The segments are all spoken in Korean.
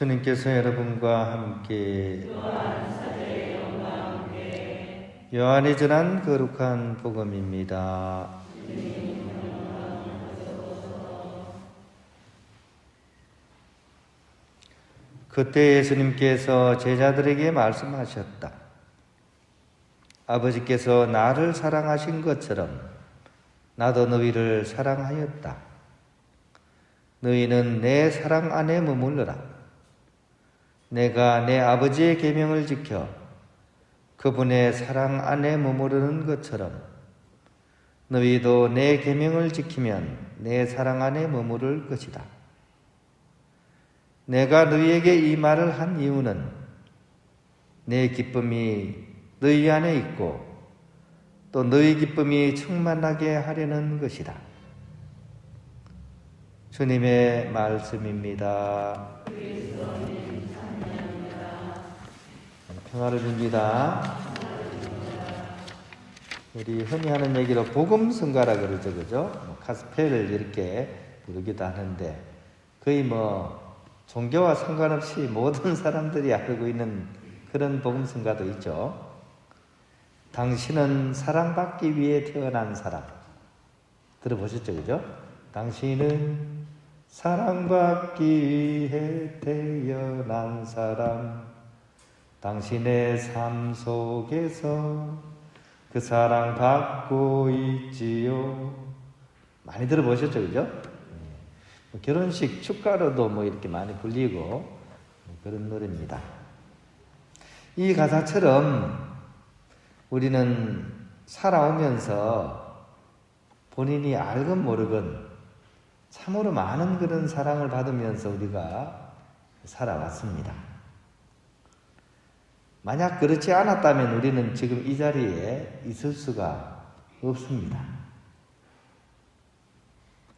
주님께서 여러분과 함께 요한이 전한 거룩한 복음입니다. 그때 예수님께서 제자들에게 말씀하셨다. 아버지께서 나를 사랑하신 것처럼 나도 너희를 사랑하였다. 너희는 내 사랑 안에 머물러라. 내가 내 아버지의 계명을 지켜 그분의 사랑 안에 머무르는 것처럼 너희도 내 계명을 지키면 내 사랑 안에 머무를 것이다. 내가 너희에게 이 말을 한 이유는 내 기쁨이 너희 안에 있고 또 너희 기쁨이 충만하게 하려는 것이다. 주님의 말씀입니다. 평화를 줍니다. 우리 흔히 하는 얘기로 복음 성가라 그러죠, 그죠? 뭐 카스펠을 이렇게 부르기도 하는데 거의 뭐 종교와 상관없이 모든 사람들이 알고 있는 그런 복음 성가도 있죠. 당신은 사랑받기 위해 태어난 사람. 들어보셨죠, 그죠? 당신은 사랑받기 위해 태어난 사람. 당신의 삶 속에서 그 사랑 받고 있지요. 많이 들어보셨죠, 그죠? 뭐 결혼식 축가로도 뭐 이렇게 많이 불리고 뭐 그런 노래입니다. 이 가사처럼 우리는 살아오면서 본인이 알건 모르건 참으로 많은 그런 사랑을 받으면서 우리가 살아왔습니다. 만약 그렇지 않았다면 우리는 지금 이 자리에 있을 수가 없습니다.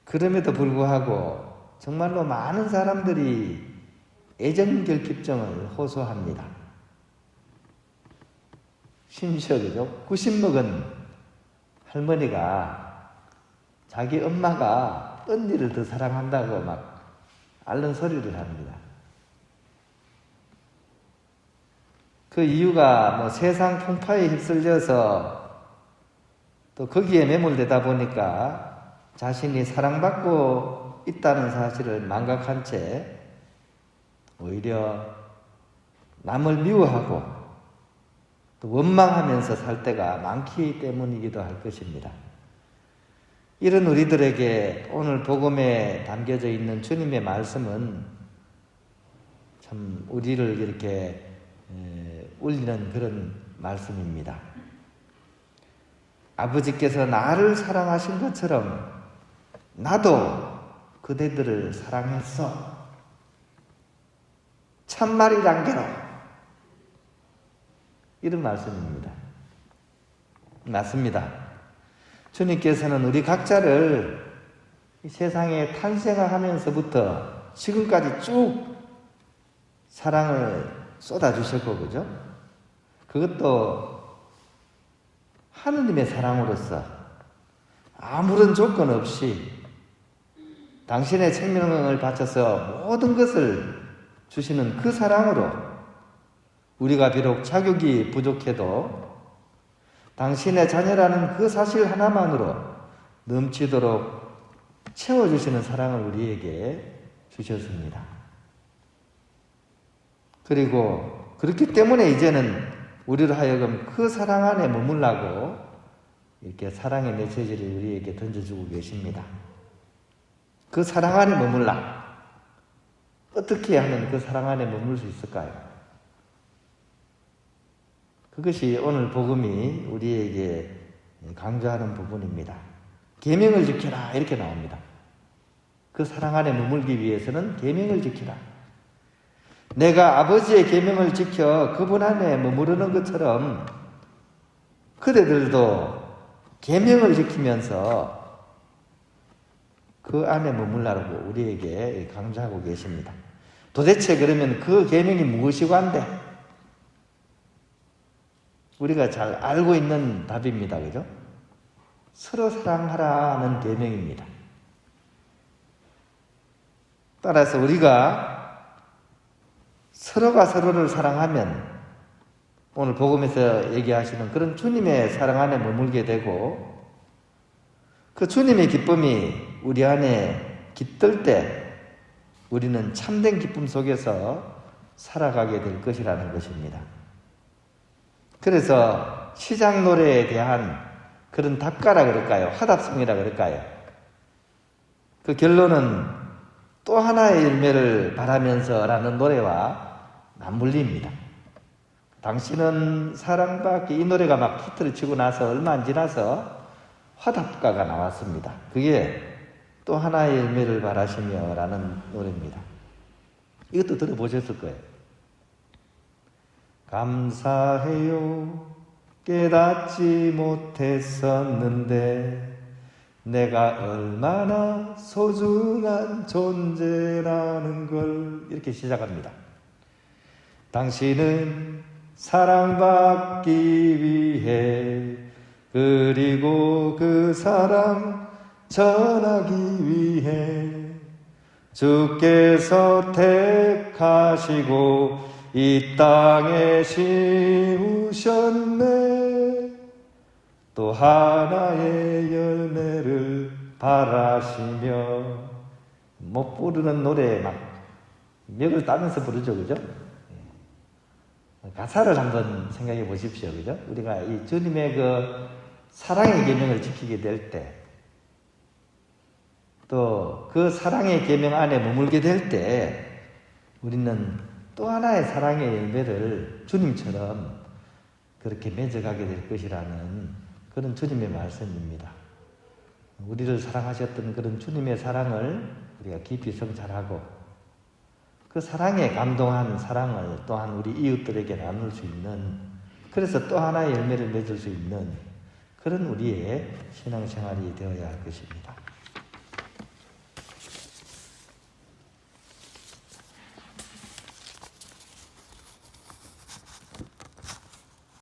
그럼에도 불구하고 정말로 많은 사람들이 애정결핍증을 호소합니다. 심지어 그죠? 90 먹은 할머니가 자기 엄마가 언니를 더 사랑한다고 막 앓는 소리를 합니다. 그 이유가 뭐 세상 풍파에 휩쓸려서 또 거기에 매몰되다 보니까 자신이 사랑받고 있다는 사실을 망각한 채 오히려 남을 미워하고 또 원망하면서 살 때가 많기 때문이기도 할 것입니다. 이런 우리들에게 오늘 복음에 담겨져 있는 주님의 말씀은 참 우리를 이렇게 울리는 그런 말씀입니다. 아버지께서 나를 사랑하신 것처럼 나도 그대들을 사랑했어. 참말이란 게로. 이런 말씀입니다. 맞습니다. 주님께서는 우리 각자를 세상에 탄생하면서부터 지금까지 쭉 사랑을 쏟아주셨고, 그죠? 그것도 하느님의 사랑으로서 아무런 조건 없이 당신의 생명을 바쳐서 모든 것을 주시는 그 사랑으로 우리가 비록 자격이 부족해도 당신의 자녀라는 그 사실 하나만으로 넘치도록 채워주시는 사랑을 우리에게 주셨습니다. 그리고 그렇기 때문에 이제는 우리를 하여금 그 사랑 안에 머물라고 이렇게 사랑의 메시지를 우리에게 던져주고 계십니다. 그 사랑 안에 머물라. 어떻게 하면 그 사랑 안에 머물 수 있을까요? 그것이 오늘 복음이 우리에게 강조하는 부분입니다. 계명을 지켜라 이렇게 나옵니다. 그 사랑 안에 머물기 위해서는 계명을 지키라. 내가 아버지의 계명을 지켜 그분 안에 머무르는 것처럼 그대들도 계명을 지키면서 그 안에 머물라고 우리에게 강조하고 계십니다. 도대체 그러면 그 계명이 무엇이고 한데? 우리가 잘 알고 있는 답입니다. 그죠? 서로 사랑하라는 계명입니다. 따라서 우리가 서로가 서로를 사랑하면 오늘 복음에서 얘기하시는 그런 주님의 사랑 안에 머물게 되고 그 주님의 기쁨이 우리 안에 깃들 때 우리는 참된 기쁨 속에서 살아가게 될 것이라는 것입니다. 그래서 시장 노래에 대한 그런 답가라 그럴까요? 화답성이라 그럴까요? 그 결론은 또 하나의 열매를 바라면서라는 노래와 맞물립니다. 당신은 사랑받기 이 노래가 막 히트를 치고 나서 얼마 안 지나서 화답가가 나왔습니다. 그게 또 하나의 열매를 바라시며 라는 노래입니다. 이것도 들어보셨을 거예요. 감사해요. 깨닫지 못했었는데 내가 얼마나 소중한 존재라는 걸 이렇게 시작합니다. 당신은 사랑받기 위해 그리고 그 사랑 전하기 위해 주께서 택하시고 이 땅에 심으셨네 또 하나의 열매를 바라시며 못 부르는 노래 막 맥을 따면서 부르죠 그죠? 가사를 한번 생각해 보십시오 그죠? 우리가 이 주님의 그 사랑의 계명을 지키게 될 때 또 그 사랑의 계명 안에 머물게 될 때 우리는 또 하나의 사랑의 열매를 주님처럼 그렇게 맺어가게 될 것이라는 그런 주님의 말씀입니다. 우리를 사랑하셨던 그런 주님의 사랑을 우리가 깊이 성찰하고 그 사랑에 감동한 사랑을 또한 우리 이웃들에게 나눌 수 있는 그래서 또 하나의 열매를 맺을 수 있는 그런 우리의 신앙생활이 되어야 할 것입니다.